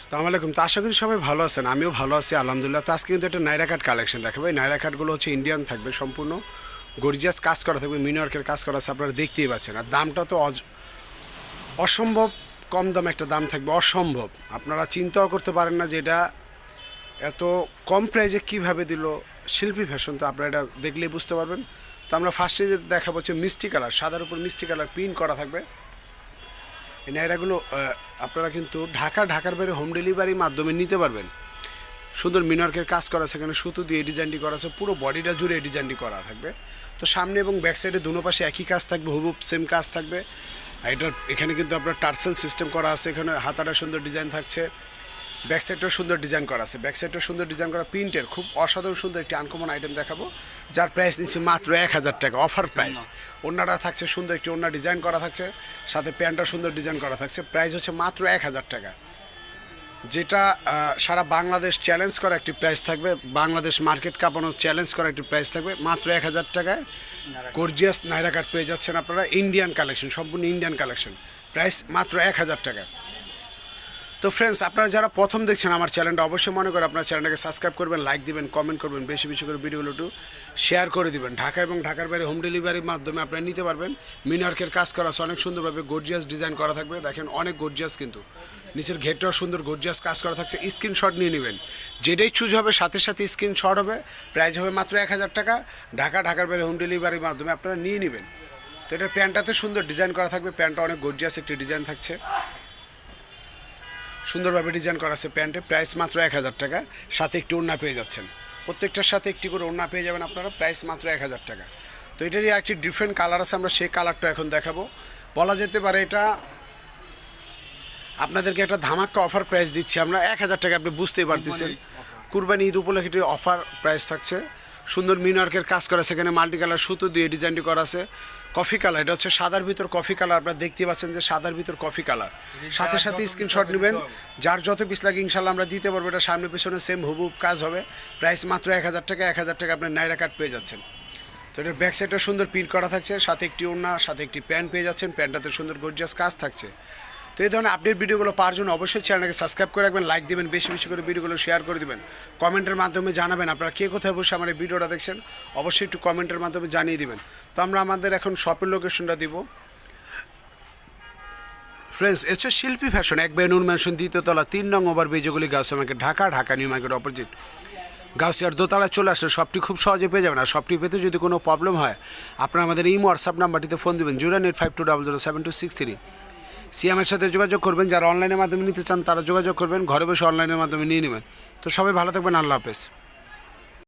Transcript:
আসসালামু আলাইকুম। তো আশা করি সবাই ভালো আছেন, আমিও ভালো আছি, আলহামদুলিল্লাহ। তো আজকে কিন্তু একটা নাইরা কাট কালেকশন দেখাবো। এই নাইরা হচ্ছে ইন্ডিয়ান থাকবে সম্পূর্ণ। গর্জিয়াস কাজ করা থাকবে মিনিওয়ার্কের কাজ করা আছে, আপনারা দেখতেই পাচ্ছেন। আর দামটা তো অসম্ভব কম দামে একটা দাম থাকবে, অসম্ভব। আপনারা চিন্তাও করতে পারেন না যে এটা এত কম প্রাইজে কীভাবে দিল শিল্পী ফ্যাশন তো আপনারা এটা দেখলেই বুঝতে পারবেন। তো আমরা ফার্স্টে দেখাবো হচ্ছে মিষ্টি কালার, সাদার উপর মিষ্টি কালার প্রিন্ট করা থাকবে। এই নায়রাগুলো আপনারা কিন্তু ঢাকা, ঢাকার বাইরে হোম ডেলিভারির মাধ্যমে নিতে পারবেন। সুন্দর মিনার্কের কাজ করা আছে সুতো দিয়ে ডিজাইনটি করা আছে, পুরো বডিটা জুড়ে ডিজাইনটি করা থাকবে। তো সামনে এবং ব্যাক সাইডে দুনো পাশে একই কাজ থাকবে হুবুব সেম কাজ থাকবে। এটার, এখানে কিন্তু আপনার টার্সেল সিস্টেম করা আছে, এখানে হাতাটা সুন্দর ডিজাইন থাকছে। ব্যাক সাইডটাও সুন্দর ডিজাইন করা আছে। ব্যাক সাইডটাও সুন্দর ডিজাইন করা প্রিন্টের খুব অসাধারণ সুন্দর একটি আনকমন আইটেম দেখাবো। যার প্রাইস নিচ্ছে মাত্র এক হাজার টাকা অফার প্রাইস ওনাটা থাকছে সুন্দর একটি ওনার ডিজাইন করা থাকছে সাথে প্যান্টটা সুন্দর ডিজাইন করা থাকছে। প্রাইস হচ্ছে মাত্র এক হাজার টাকা। যেটা সারা বাংলাদেশ চ্যালেঞ্জ করা একটি প্রাইস থাকবে বাংলাদেশ মার্কেট কাঁপানো চ্যালেঞ্জ করা একটি প্রাইস থাকবে মাত্র এক হাজার টাকায়। গর্জিয়াস নাইরা কাট পেয়ে যাচ্ছেন আপনারা ইন্ডিয়ান কালেকশন সম্পূর্ণ ইন্ডিয়ান কালেকশন প্রাইস মাত্র এক হাজার টাকা। তো ফ্রেন্ডস আপনারা যারা প্রথম দেখছেন আমার চ্যানেলটা অবশ্যই মনে করে আপনার চ্যানেলটাকে সাবস্ক্রাইব করবেন লাইক দিবেন কমেন্ট করবেন, বেশি বেশি করে ভিডিওগুলো একটু শেয়ার করে দিবেন। ঢাকা এবং ঢাকার বাইরে হোম ডেলিভারির মাধ্যমে আপনারা নিতে পারবেন। মিনার্কের কাজ করা আছে, অনেক সুন্দরভাবে গর্জিয়াস ডিজাইন করা থাকবে। দেখেন অনেক গর্জিয়াস কিন্তু। নিচের ঘেরটাও সুন্দর গর্জিয়াস কাজ করা থাকছে। স্ক্রিনশট নিয়ে নেবেন। যেটাই চুজ হবে, সাথে সাথে স্ক্রিনশট হবে। প্রাইস হবে মাত্র এক হাজার টাকা। ঢাকা, ঢাকার বাইরে হোম ডেলিভারির মাধ্যমে আপনারা নিয়ে নেবেন। তো এটা প্যান্টটাতে সুন্দর ডিজাইন করা থাকবে। প্যান্টটা অনেক গর্জিয়াস একটি ডিজাইন থাকছে। সুন্দরভাবে ডিজাইন করা আছে প্যান্টের প্রাইস মাত্র এক হাজার টাকা। সাথে একটি ওড়না পেয়ে যাচ্ছেন। প্রত্যেকটার সাথে একটি করে ওড়না পেয়ে যাবেন আপনারা প্রাইস মাত্র এক হাজার টাকা। তো এটারই একটি ডিফারেন্ট কালার আছে আমরা সেই কালারটা এখন দেখাবো। বলা যেতে পারে এটা আপনাদেরকে একটা ধামাক্কা অফার প্রাইস দিচ্ছি আমরা। এক হাজার টাকা আপনি বুঝতেই পারতেছেন। কুরবানি ঈদ উপলক্ষে অফার প্রাইস থাকছে। সুন্দর মিনার্কের কাজ করা সেখানে এখানে মাল্টি কালার সুতো দিয়ে ডিজাইনটি করা আছে। কফি কালার এটা হচ্ছে সাদার ভিতর কফি কালার আপনারা দেখতে পাচ্ছেন যে সাদার ভিতর কফি কালার সাথে সাথে স্ক্রিনশট নেবেন। যার যত পিস লাগে ইনশাল্লাহ আমরা দিতে পারব। এটা সামনে পিছনে সেম হুবুব কাজ হবে। প্রাইস মাত্র এক হাজার টাকা এক হাজার টাকা আপনার নাইরা কার্ড পেয়ে যাচ্ছেন। তো এটার ব্যাক সাইডটা সুন্দর প্রিন্ট করা থাকছে। সাথে একটি ওড়না সাথে একটি প্যান্ট পেয়ে যাচ্ছেন। প্যান্টটাতে সুন্দর গর্জিয়াস কাজ থাকছে। তো এই ধরনের আপডেট ভিডিওগুলো পাওয়ার জন্য অবশ্যই চ্যানেলকে সাবস্ক্রাইব করে রাখবেন লাইক দিবেন, বেশি বেশি করে ভিডিওগুলো শেয়ার করে দেবেন। কমেন্টের মাধ্যমে জানাবেন আপনারা কে কোথায় বসে আমার এই ভিডিওটা দেখছেন। অবশ্যই একটু কমেন্টের মাধ্যমে জানিয়ে দিবেন। তো আমরা আমাদের এখন শপের লোকেশনটা দিব। ফ্রেন্ডস এ হচ্ছে শিল্পী ফ্যাশন এক বেনুর ম্যানশন দ্বিতীয়তলা তিন নং ওভার বেজগুলি গাছ আমাকে Dhaka Dhaka New Market opposite গাউসিয়ার দোতলা চলে আসলে শপটি খুব সহজে পেয়ে যাবেন। আর শপটি পেতে যদি কোনো প্রবলেম হয়, আপনারা আমাদের এই হোয়াটসঅ্যাপ নাম্বারটিতে ফোন দেবেন zero eight five two double zero seven two six three সিএমের সাথে যোগাযোগ করবেন, যারা অনলাইনের মাধ্যমে নিতে চান, তারা যোগাযোগ করবেন, ঘরে বসে অনলাইনের মাধ্যমে নিয়ে নেবেন। তো সবাই ভালো থাকবেন, আল্লাহ হাফেজ।